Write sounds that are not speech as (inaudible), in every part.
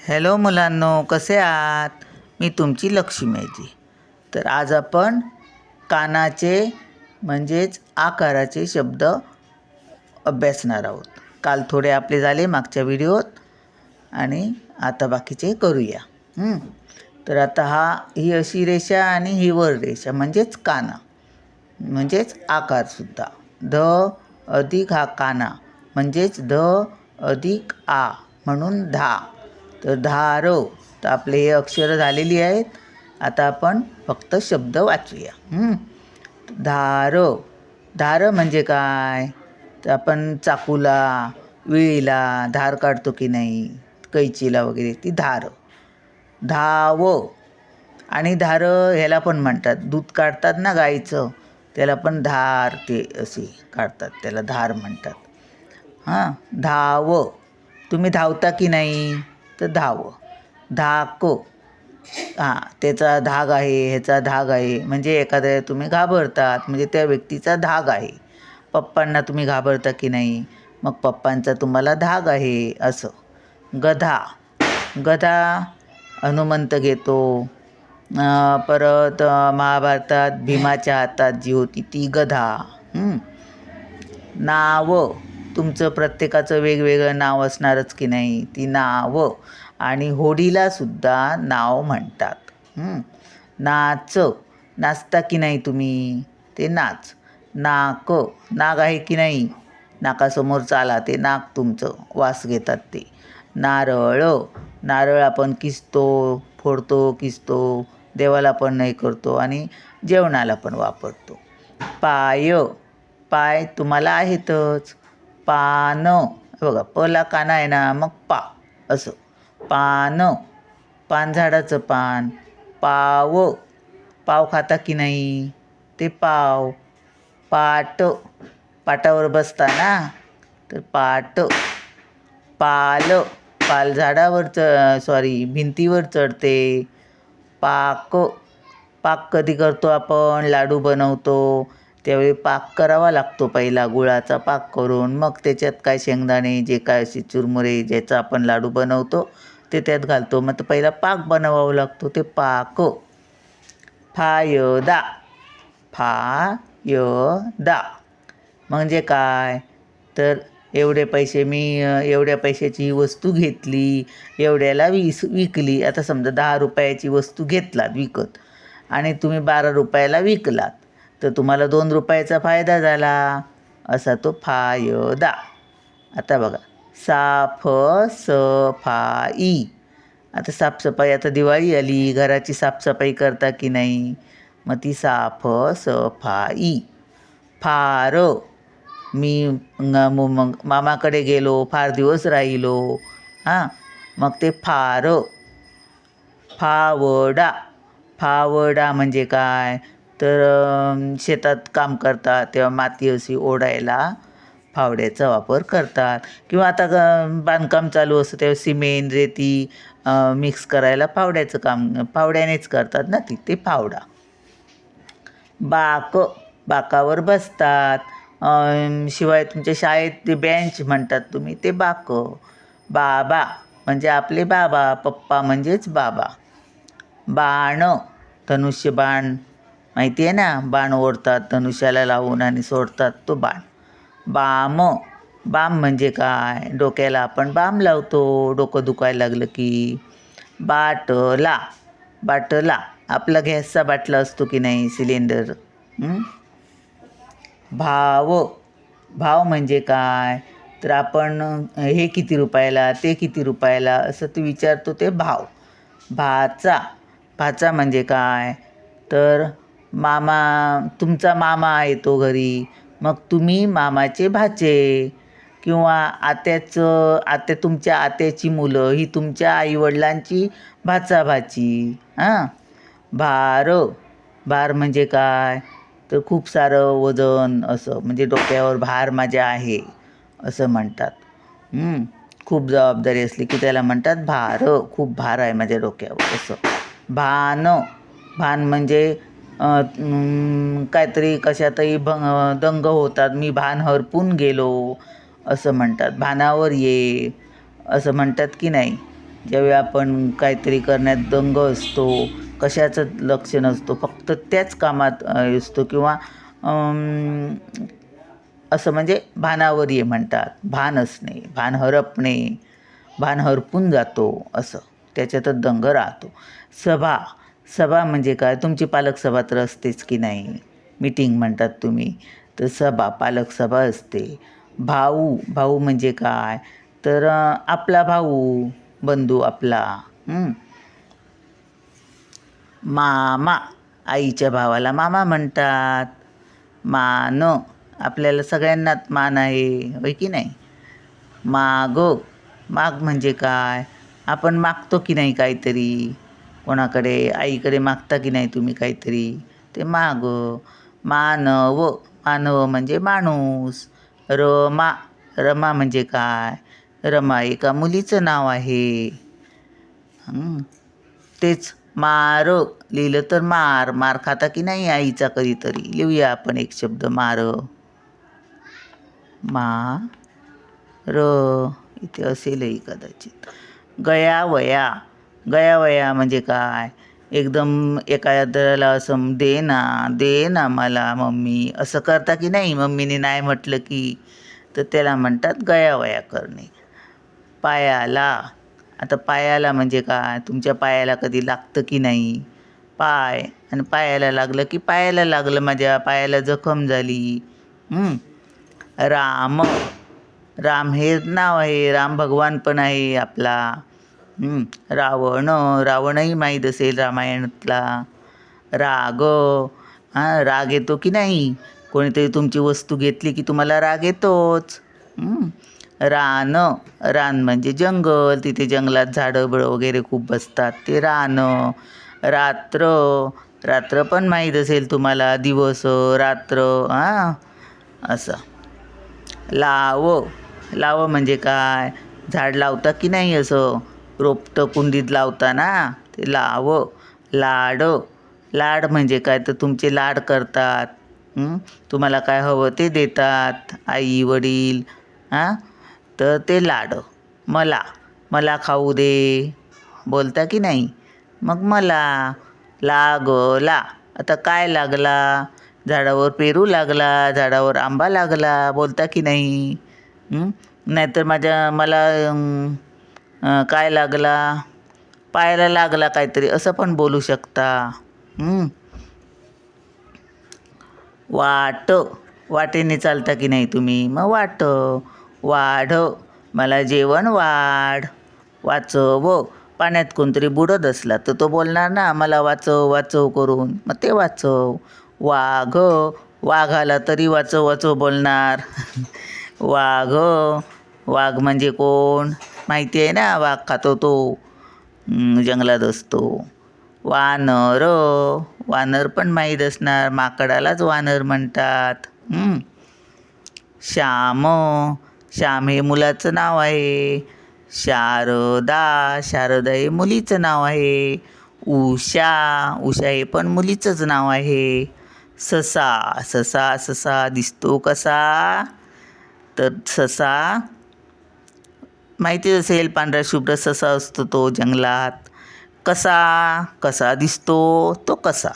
Hello मुलांनो कसे आहात? मी तुमची लक्ष्मीजी. तर आज आपण कानाचे म्हणजेच आकाराचे शब्द अभ्यासणार आहोत. काल थोडे आपले झाले मागच्या व्हिडिओत आणि आता बाकीचे करूया. तर आता हा ही अशी रेषा आणि ही वर रेषा म्हणजेच काना. म्हणजेच आकारसुद्धा ध अधिक हा काना म्हणजेच ध अधिक आ म्हणून धा. तर धारव तर आपले हे अक्षरं झालेली आहेत. आता आपण फक्त शब्द वाचूया. हं. धारव धार म्हणजे काय? तर आपण चाकूला विळीला धार काढतो की नाही? कैचीला वगैरे ती धार धाव आणि धार ह्याला पण म्हणतात. दूध काढतात ना गाईचं? त्याला पण धार ते असे काढतात. त्याला धार म्हणतात. हां. धाव तुम्ही धावता की नाही? तर धावं. धाक. हां त्याचा धाग आहे ह्याचा धाग आहे. म्हणजे एखाद्या तुम्ही घाबरतात म्हणजे त्या व्यक्तीचा धाग आहे. पप्पांना तुम्ही घाबरता की नाही? मग पप्पांचा तुम्हाला धाग आहे असं. गधा. गधा हनुमंत घेतो. परत महाभारतात भीमाच्या हातात जी होती ती गधा. नावं. तुमचं प्रत्येकाचं वेगवेगळं नाव असणारच की नाही ती नावं. आणि होडीलासुद्धा नाव म्हणतात. नाच. नाचता की नाही तुम्ही? ते नाच. नाक. नाग आहे की नाही? नाकासमोर चाला ते नाक तुमचं. वास घेतात ते. नारळ. नारळ आपण किसतो फोडतो किसतो. देवाला पण नाही करतो आणि जेवणाला पण वापरतो. पाय. पाय तुम्हाला आहेतच. पान. बघा पला काना आहे ना मग पा असं. पान. पानझाडाचं पान. पाव. पाव खाता की नाही? ते पाव. पाट. पाटावर बसता ना? तर पाट. पाल. पाल झाडावर च सॉरी भिंतीवर चढते. पाक. पाक कधी करतो आपण? लाडू बनवतो. त्यावेळी पाक करावा लागतो पहिला गुळाचा पाक करून. मग त्याच्यात काय शेंगदाणे जे काय असे चुरमुरे ज्याचा आपण लाडू बनवतो ते त्यात घालतो. मग तर पहिला पाक बनवावा लागतो ते पाक. फायदा. फायदा. म्हणजे काय? तर एवढे पैसे मी एवढ्या पैशाची ही वस्तू घेतली एवढ्याला वीस विकली. आता समजा दहा रुपयाची वस्तू घेतलात विकत आणि तुम्ही बारा रुपयाला विकलात. तर तुम्हाला दोन रुपयाचा फायदा झाला. असा तो फायदा. आता बघा. साफ सफाई आता साफसफाई आता दिवाळी आली. घराची साफसफाई करता की नाही? मग ती साफ सफाई फार. मी मग मग मामाकडे गेलो. फार दिवस राहिलो. हां? मग ते फार. फावडा. फावडा म्हणजे काय? तर शेतात काम करतात तेव्हा माती अशी ओढायला फावड्याचा वापर करतात. किंवा आता ग- बांधकाम चालू असतं तेव्हा सिमेंट रेती मिक्स करायला फावड्याचं काम फावड्यानेच करतात ना ती ते फावडा. बाक बाकावर बसतात. शिवाय तुमच्या शाळेत ते बेंच म्हणतात तुम्ही ते बाक. बाबा म्हणजे आपले बाबा पप्पा म्हणजेच बाबा. बाण धनुष्य बाण माहिती आहे ना? बाण ओढतात धनुष्याला लावून आणि सोडतात तो बाण. बाम. बाम म्हणजे काय? डोक्याला आपण बाम लावतो. डोकं दुखायला लागलं की बाटला. बाटला. आपला गॅसचा बाटला असतो की नाही? सिलेंडर. भाव. भाव म्हणजे काय? तर आपण हे किती रुपयाला ते किती रुपयाला? असं ते विचारतो ते भाव. भाचा. भाचा म्हणजे काय? तर मामा तुमचा मामा येतो घरी. मग तुम्ही मामाचे भाचे. किंवा आत्याचं आत्या तुमच्या आत्याची मुलं ही तुमच्या आईवडिलांची भाचा भाची हां? भार. भार म्हणजे काय? तर खूप सारं वजन असं म्हणजे डोक्यावर भार माझ्या आहे असं म्हणतात. खूप जबाबदारी असली की त्याला म्हणतात भार. खूप भार आहे माझ्या डोक्यावर असं. भान. भान म्हणजे काहीतरी कशातही भंग दंग होतात मी भान हरपून गेलो असं म्हणतात. भानावर ये असं म्हणतात की नाही? ज्यावेळी आपण काहीतरी करण्यात दंग असतो कशाचं लक्ष नसतो फक्त त्याच कामात असतो किंवा असं म्हणजे भानावर ये म्हणतात. भान असणे भान हरपणे भान हरपून जातो असं. त्याच्यातच दंग राहतो. सभा सभा म्हणजे काय? तुमची पालक सभा तर असतेच की नाही? मीटिंग म्हणतात तुम्ही. तर सभा पालक सभा असते. भाऊ भाऊ म्हणजे काय? तर आपला भाऊ बंधू आपला. मामा आईच्या भावाला मामा म्हणतात. मान आपल्याला सगळ्यांनाच मान आहे होय की नाही? माग माग म्हणजे काय? आपण मागतो की नाही काहीतरी? कोणाकडे आईकडे मागता की नाही तुम्ही काहीतरी? ते माग मानव मानव म्हणजे माणूस. रमा रमा म्हणजे काय? रमा एका मुलीचं नाव आहे. तेच मार लिहिलं तर मार. मार खाता की नाही आईचा कधीतरी? लिहूया आपण एक शब्द मार. मा र इथे असेलही कदाचित. गया वया. गया वया म्हणजे काय? एकदम एखाद्याला असं दे ना दे ना मला मम्मी. असं करता की नाही? मम्मीने नाही म्हटलं की. तर त्याला म्हणतात गया वया करणे. पायाला. आता पायाला म्हणजे काय? तुमच्या पायाला कधी लागतं की नाही? पाय. आणि पायाला लागलं की पायाला लागलं माझ्या पायाला जखम झाली. राम. राम हे नाव आहे. राम भगवान पण आहे आपला. रावण रावणही माहीत असेल रामायणातला. राग हां राग येतो की नाही? कोणीतरी तुमची वस्तू घेतली की तुम्हाला राग येतोच. रान रान म्हणजे जंगल. तिथे जंगलात झाडं बिळं वगैरे खूप बसतात. ते रान रात्र रात्र पण माहीत असेल तुम्हाला. दिवस रात्र हां असं. लाव लाव म्हणजे काय? झाड लावता की नाही असं? रोपटं कुंडीत लावताना ते लाव. लाड. लाड म्हणजे काय? तर तुमचे लाड करतात. तुम्हाला काय हवं ते देतात. आई वडील. हां? तर ते लाड. मला. मला खाऊ दे. बोलता की नाही? मग मला. लागला. आता काय लागला? झाडावर पेरू लागला. झाडावर आंबा लागला. बोलता की नाही? नाहीतर माझ्या मला काय लागला? पायाला लागला काहीतरी असं पण बोलू शकता. वाट. वाटेने चालता की नाही तुम्ही? मग वाट. वाढ. मला जेवण वाढ. वाचव. पाण्यात कोणतरी बुडत असला तर तो बोलणार ना मला वाचव वाचव करून. मग ते वाचव. वाघ. वाघाला तरी वाचव वाचव बोलणार. (laughs) वाघ. वाघ म्हणजे कोण? माहिती आहे ना वाघ खातो तो. जंगलात असतो. वानर वानर पण माहीत असणार. माकडालाच वानर म्हणतात. श्याम श्याम हे मुलाचं नाव आहे. शारदा शारदा हे मुलीचं नाव आहे. उषा उषा हे पण मुलीचंच नाव आहे. ससा ससा ससा दिसतो कसा? तर ससा माहिती असेल पांढरा शुभ्र ससा असतो तो जंगलात. कसा कसा दिसतो तो कसा.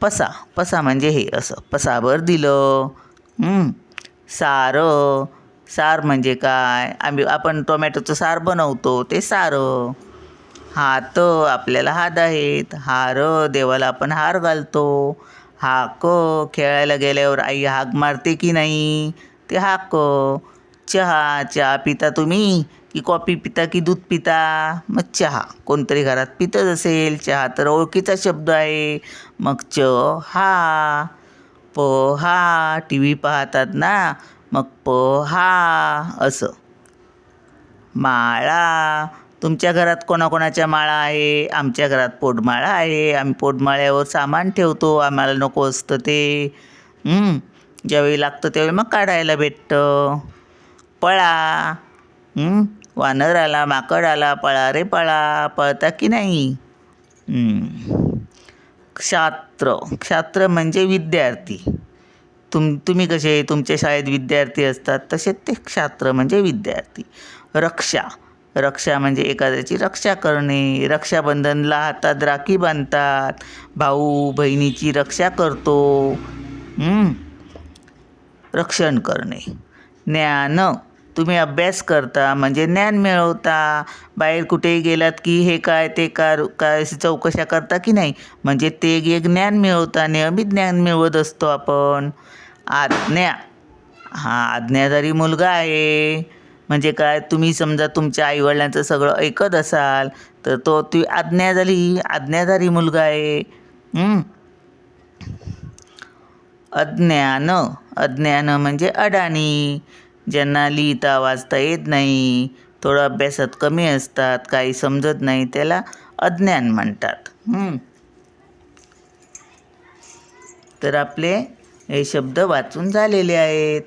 पसा पसा म्हणजे हे असं पसाभर दिलं. सारं सार म्हणजे काय? आम्ही आपण टोमॅटोचं सार बनवतो ते सारं. हात आपल्याला हात आहेत. हार देवाला आपण हार घालतो. हाक खेळायला गेल्यावर आई हाक मारते की नाही? ते हाक. चहा चहा पिता तुम्ही? की कॉफी पिता की दूध पिता? मग चहा. कोणतरी घरात पितच असेल. चहा तर ओळखीचा शब्द आहे. मग च हा. प हा. टी व्ही पाहतात ना? मग प हा. असं. माळा. तुमच्या घरात कोणाकोणाच्या माळा आहे? आमच्या घरात पोटमाळा आहे. आम्ही पोटमाळ्यावर सामान ठेवतो. आम्हाला नको असतं ते. ज्यावेळी लागतं त्यावेळी मग काढायला भेटतं. पळा. वानर आला माकड आला पळा रे पळा पळता की नाही. क्षात्र. क्षात्र म्हणजे विद्यार्थी. तुम तुम्ही कसे तुमच्या शाळेत विद्यार्थी असतात तसे ते क्षात्र म्हणजे विद्यार्थी. रक्षा. रक्षा म्हणजे एखाद्याची रक्षा करणे. रक्षाबंधनला हातात राखी बांधतात. भाऊ बहिणीची रक्षा करतो? रक्षण करणे. ज्ञान. तुम्ही अभ्यास करता म्हणजे ज्ञान मिळवता बाहेर कुठेही गेलात की हे काय ते कार काय अशी चौकशा करता की नाही? म्हणजे ते एक ज्ञान मिळवता नेहमी ज्ञान मिळवत असतो आपण. आज्ञा. हा आज्ञाधारी मुलगा आहे म्हणजे काय तुम्ही समजा तुमच्या आईवडिलांचं सगळं ऐकत असाल तर तो ती आज्ञा झाली आज्ञाधारी मुलगा आहे. अज्ञान. अज्ञान म्हणजे अडाणी. ज्यांना लिहिता वाचता येत नाही थोडं अभ्यासात कमी असतात काही समजत नाही त्याला अज्ञान म्हणतात. तर आपले हे शब्द वाचून झालेले आहेत.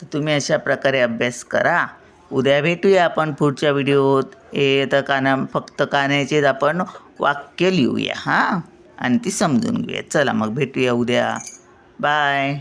तर तुम्ही अशा प्रकारे अभ्यास करा. उद्या भेटूया आपण पुढच्या व्हिडिओत. हे तर काना फक्त कानाचेच आपण वाक्य लिहूया हां. आणि ती समजून घेऊया. चला मग भेटूया उद्या. बाय.